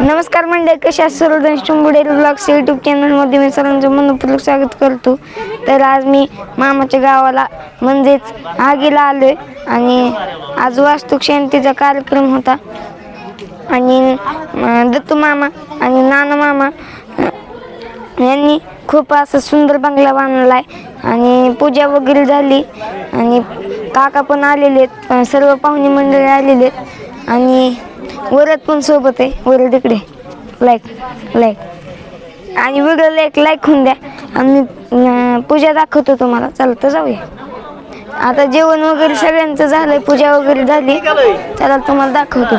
नमस्कार मंडळी कशा सर्वजण शंभुडे ब्लॉग्स यूट्यूब चॅनलमध्ये मी सर्वांचं मनपूर्वक स्वागत करतो. तर आज मी मामाच्या गावाला म्हणजेच आगीला आलो आहे आणि आज वास्तुक शांतीचा कार्यक्रम होता. आणि दत्तू मामा आणि नाना मामा यांनी खूप असं सुंदर बंगला बांधला आहे आणि पूजा वगैरे झाली. आणि काका पण आलेले आहेत. सर्व पाहुणे मंडळी आलेले आहेत. आणि वरद पण सोबत आहे. वरद इकडे. लाईक लाईक आणि वेगळं लाईक लाईक होऊन द्या. आम्ही पूजा दाखवतो तुम्हाला. चला तर जाऊया. आता जेवण वगैरे सगळ्यांचं झालंय. पूजा वगैरे झाली. चला तुम्हाला दाखवतो.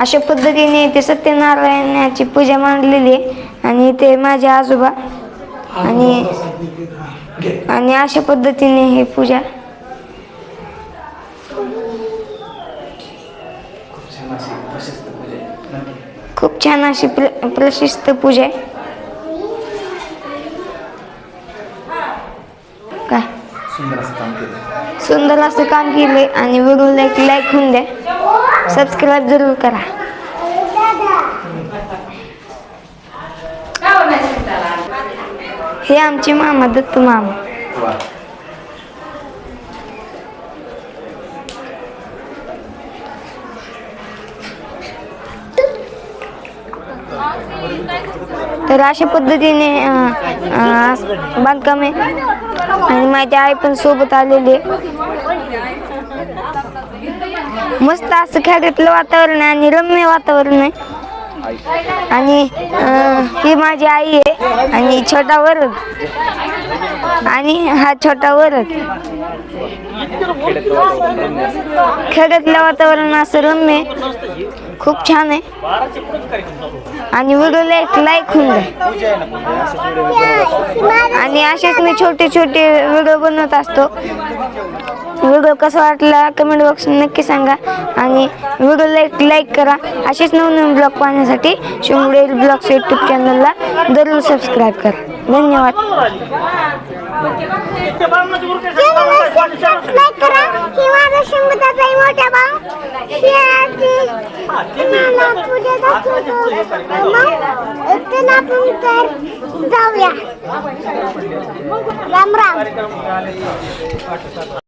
अशा पद्धतीने ते सत्यनारायणाची पूजा मांडलेली आहे. आणि ते माझे आजोबा. आणि आणि अशा पद्धतीने ही पूजा खूप छान अशी प्र प्रशिस्त पूजा आहे. सुंदर असं काम केलं. सुंदर असं काम केले आणि व्हिडिओला एक लाईक होऊन द्या. सबस्क्राईब जरूर करा. हे आमचे मामा दत्तू मामा. वा. तर अशा पद्धतीने बांधकाम आहे आणि माझी आई पण सोबत आलेली आहे. मस्त असं खेड्यातलं वातावरण आहे आणि रम्य वातावरण आहे. आणि ही माझी आई आहे आणि छोटा वरद. आणि हा छोटा वरद. खेड्यातलं वातावरण असं रम्य आहे. खूप छान आहे. आणि व्हिडिओला एक लाईक होऊन द्या. आणि असेच मी छोटे छोटे व्हिडिओ बनवत असतो. व्हिडिओ कसा वाटला कमेंट बॉक्स नक्की सांगा. आणि व्हिडिओला एक लाईक करा. असेच नवनवीन ब्लॉग पाहण्यासाठी शिवडे ब्लॉग्स यूट्यूब चॅनलला जरूर सबस्क्राईब करा. धन्यवाद. इथून आपण तर जाऊया. राम राम.